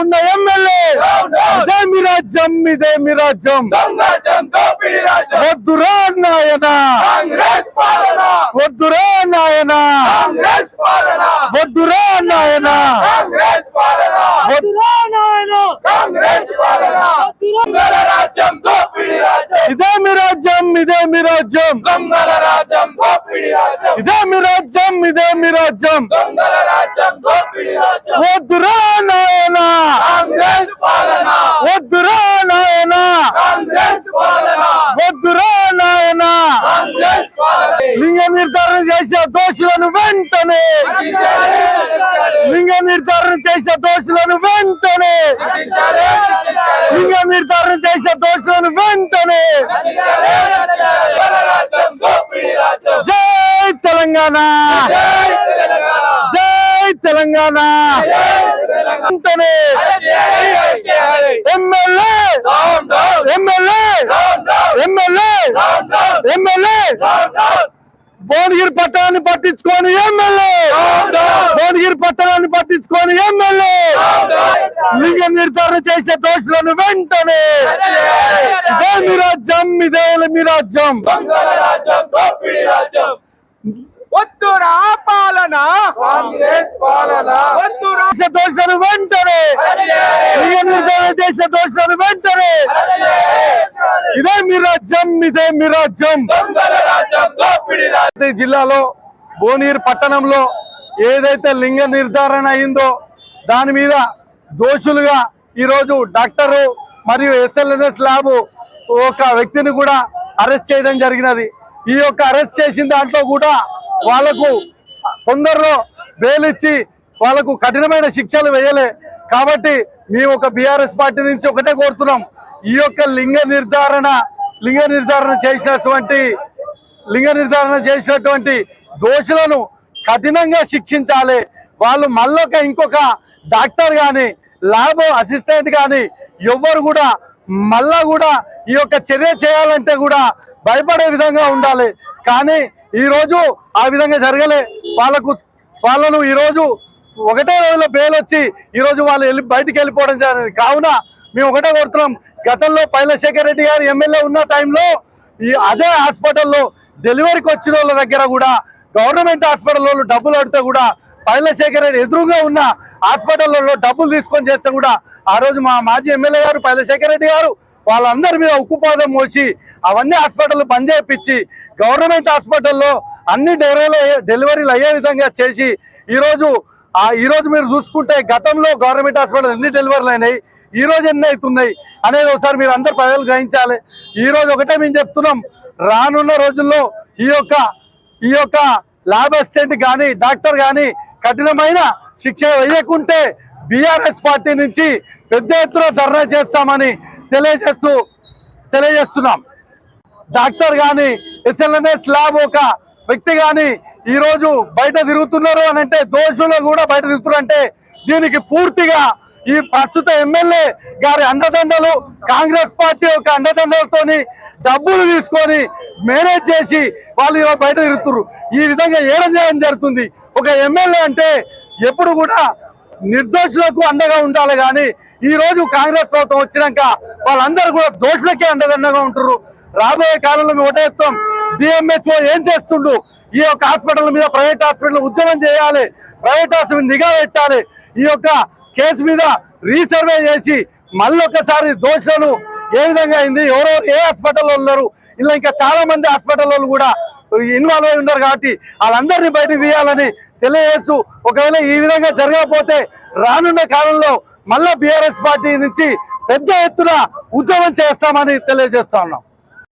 ఉన్న ఎమ్మెల్యే. ఇదే మీ రాజ్యం ఇదే మీ రాజ్యం. వద్దురా నాయన. వద్దురా నాయన. వద్దురా నాయన. ఇదే మీ రాజ్యం ఇదే మీ రాజ్యం ఇదే మీ రాజ్యం ఇదే మీ రాజ్యం. వద్దురా నాయన. వద్దురా నాయన. వద్దురా నాయన. లింగ నిర్ధారణ చేసే దోషులను వెంటనే. లింగ నిర్ధారణ చేసే దోషులను వెంటనే. లింగ నిర్ధారణ చేసే దోషులను వెంటనే. జై తెలంగాణ! జై తెలంగాణ! వెంటనే MLA! MLA! MLA! MLA! Bhuvanagiri పట్టణాన్ని పట్టించుకొని ఎమ్మెల్యే! భువనగిరి పట్టణాన్ని పట్టించుకొని ఎమ్మెల్యే! లింగ నిర్ధారణ చేసే దోషులను వెంటనే ఇదే మీ రాజ్యం ఇదే మీ రాజ్యం. వద్దురా పాలన. వద్దురా వెంటనే. వెంటనే. ఇదే మీ రాజ్యం ఇదే మీ రాజ్యం. జిల్లాలో భువనగిరి పట్టణంలో ఏదైతే లింగ నిర్ధారణ అయిందో దాని మీద దోషులుగా ఈరోజు డాక్టరు మరియు ఎస్ఎల్ఎన్ఎస్ ల్యాబ్ ఒక వ్యక్తిని కూడా అరెస్ట్ చేయడం జరిగినది. ఈ యొక్క అరెస్ట్ చేసిన దాంట్లో కూడా వాళ్ళకు తొందరలో బెయిల్ ఇచ్చి వాళ్ళకు కఠినమైన శిక్షలు వేయలే. కాబట్టి మేము ఒక బీఆర్ఎస్ పార్టీ నుంచి ఒకటే కోరుతున్నాం. ఈ యొక్క లింగ నిర్ధారణ లింగ నిర్ధారణ చేసినటువంటి లింగ నిర్ధారణ చేసినటువంటి దోషులను కఠినంగా శిక్షించాలి. వాళ్ళు మళ్ళొక ఇంకొక డాక్టర్ కానీ ల్యాబ్ అసిస్టెంట్ కానీ ఎవ్వరు కూడా మళ్ళా కూడా ఈ యొక్క చర్య చేయాలంటే కూడా భయపడే విధంగా ఉండాలి. కానీ ఈరోజు ఆ విధంగా జరగలే. వాళ్ళకు వాళ్ళను ఈరోజు ఒకటే రోజులో బెయిల్ వచ్చి ఈరోజు వాళ్ళు వెళ్ళి బయటికి వెళ్ళిపోవడం జరిగింది. కావున మేము ఒకటే కోరుతున్నాం. గతంలో పైలశేఖర్ రెడ్డి గారు ఎమ్మెల్యే ఉన్న టైంలో ఈ అదే హాస్పిటల్లో డెలివరీకి వచ్చిన వాళ్ళ దగ్గర కూడా గవర్నమెంట్ హాస్పిటల్ వాళ్ళు డబ్బులు అడితే కూడా పైలశేఖర్ రెడ్డి ఎదురుగా ఉన్న హాస్పిటల్లో డబ్బులు తీసుకొని చేస్తే కూడా ఆ రోజు మా మాజీ ఎమ్మెల్యే గారు పైలశేఖర్ రెడ్డి గారు వాళ్ళందరి మీద ఉక్కుపాదం మోసి అవన్నీ హాస్పిటల్ బంద్ చేయించి గవర్నమెంట్ హాస్పిటల్లో అన్ని డెలివరీలు డెలివరీలు అయ్యే విధంగా చేసి ఈరోజు ఆ ఈరోజు మీరు చూసుకుంటే గతంలో గవర్నమెంట్ హాస్పిటల్ ఎన్ని డెలివరీలు అయినాయి ఈ రోజు ఎన్ని అవుతున్నాయి అనేది ఒకసారి మీరు అందరు ప్రజలు గ్రహించాలి. ఈ రోజు ఒకటే మేము చెప్తున్నాం రానున్న రోజుల్లో ఈ యొక్క ఈ యొక్క ల్యాబ్ అసిస్టెంట్ కానీ డాక్టర్ కానీ కఠినమైన శిక్ష వేయకుంటే బీఆర్ఎస్ పార్టీ నుంచి పెద్ద ఎత్తున ధర్నా చేస్తామని తెలియజేస్తూ తెలియజేస్తున్నాం. డాక్టర్ కానీ ఎస్ఎల్ఎన్ఎస్ ల్యాబ్ ఒక వ్యక్తి కానీ ఈరోజు బయట తిరుగుతున్నారు అని అంటే దోషులు కూడా బయట తిరుగుతున్నారు అంటే దీనికి పూర్తిగా ఈ ప్రస్తుత ఎమ్మెల్యే గారి అండదండలు కాంగ్రెస్ పార్టీ యొక్క అండదండలతోని డబ్బులు తీసుకొని మేనేజ్ చేసి వాళ్ళు బయట తిరుగుతున్నారు. ఈ విధంగా ఏడం చేయడం జరుగుతుంది. ఒక ఎమ్మెల్యే అంటే ఎప్పుడు కూడా నిర్దోషులకు అండగా ఉండాలి కానీ ఈ రోజు కాంగ్రెస్ ప్రభుత్వం వచ్చినాక వాళ్ళందరూ కూడా దోషులకే అండదండగా ఉంటారు రాబోయే కాలంలో మేము ఒకటే డిఎంహెచ్ఓ ఏం చేస్తుండు? ఈ యొక్క హాస్పిటల్ మీద ప్రైవేట్ హాస్పిటల్ ఉద్యమం చేయాలి. ప్రైవేట్ హాస్పిటల్ నిఘా పెట్టాలి. ఈ యొక్క కేసు మీద రీసర్వే చేసి మళ్ళీ ఒకసారి దోషులను ఏ విధంగా అయింది ఎవరో ఏ హాస్పిటల్లో ఉన్నారు ఇలా ఇంకా చాలా మంది హాస్పిటల్లో కూడా ఇన్వాల్వ్ అయి ఉన్నారు కాబట్టి వాళ్ళందరినీ బయటకు తీయాలని తెలియజేస్తూ ఒకవేళ ఈ విధంగా జరగకపోతే రానున్న కాలంలో మళ్ళా బీఆర్ఎస్ పార్టీ నుంచి పెద్ద ఎత్తున ఉద్యమం చేస్తామని తెలియజేస్తా ఉన్నాం.